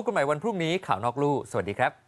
บกันใหม่วันพรุ่งนี้ข่าวนอกลู่สวัสดีครับ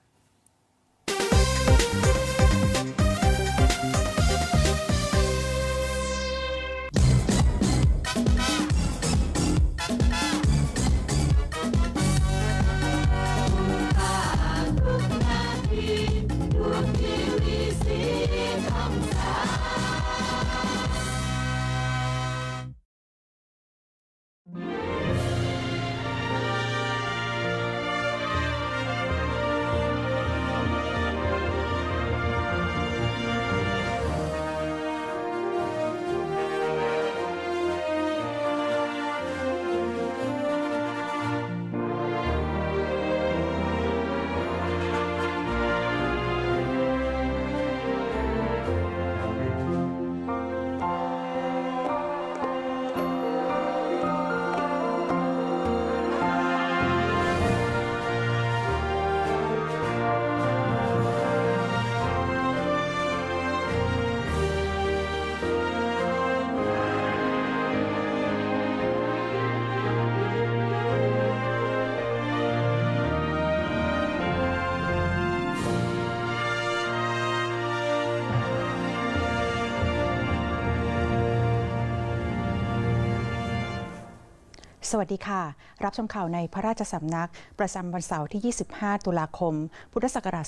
สวัสดีค่ะ รับชมข่าวในพระราชสำนัก ประจำวันเสาร์ที่ 25 ตุลาคม พุทธศักราช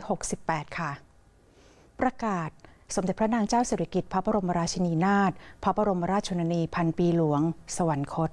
2568 ค่ะ ประกาศสมเด็จพระนางเจ้าสิริกิติ์พระบรมราชินีนาถพระบรมราชชนนีพันปีหลวง สวรรคตต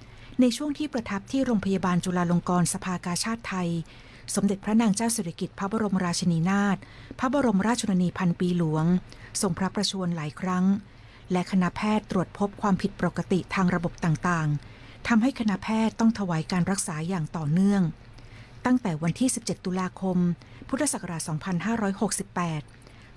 ในช่วงที่ประทับที่โรงพยาบาลจุฬาลงกรณ์สภากาชาติไทย สมเด็จพระนางเจ้าสิริกิติ์พระบรมราชินีนาถพระบรมราชชนนีพันปีหลวงทรงพระประชวรหลายครั้ง และคณะแพทย์ตรวจพบความผิดปกติทางระบบต่างๆทำให้คณะแพทย์ต้องถวายการรักษาอย่างต่อเนื่อง ตั้งแต่วันที่ 17 ตุลาคม พุทธศักราช 2568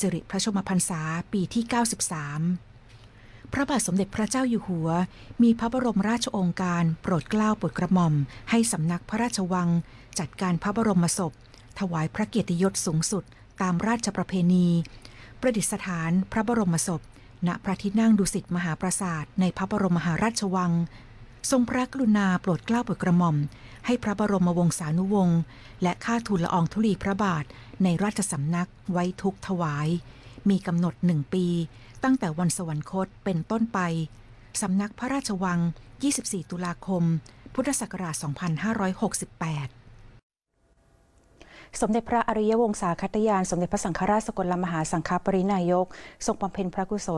สิริพระชมพรรษาปีที่ 93 พระบาทสมเด็จพระเจ้าอยู่หัว มีพระบรมราชโองการโปรดเกล้าโปรดกระหม่อม ให้สำนักพระราชวัง จัดการพระบรมศพ ถวายพระเกียรติยศสูงสุดตามราชประเพณี ประดิษฐานพระบรมศพ ณพระที่นั่งดุสิตมหาปราสาทในพระบรมมหาราชวัง ทรงพระกรุณาโปรดเกล้าโปรดกระหม่อม ให้พระบรมวงศานุวงศ์และข้าทูลละอองธุลีพระบาทในราชสำนักไว้ทุกถวาย มีกำหนดหนึ่งปี ตั้งแต่วันสวรรคตเป็นต้นไปสำนักพระราชวัง 24 ตุลาคม พุทธศักราช 2568สมเด็จพระอริยวงศาคตยาน สมเด็จพระสังฆราชสกลมหาสังฆปรินายก ทรงบำเพ็ญพระกุศล